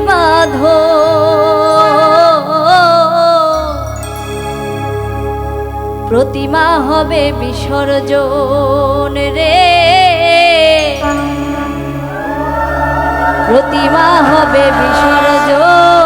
বাঁধো। প্রতিমা হবে বিসর্জন রে। প্রতিমা হবে বিসর্জন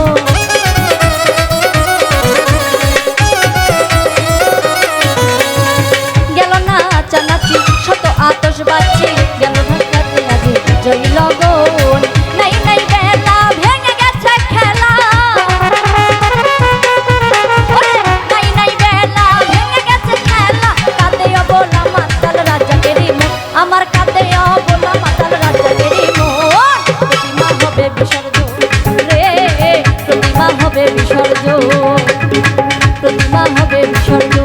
Oh. প্রতিমা হবে বিসর্জন। প্রতিমা হবে বিসর্জন।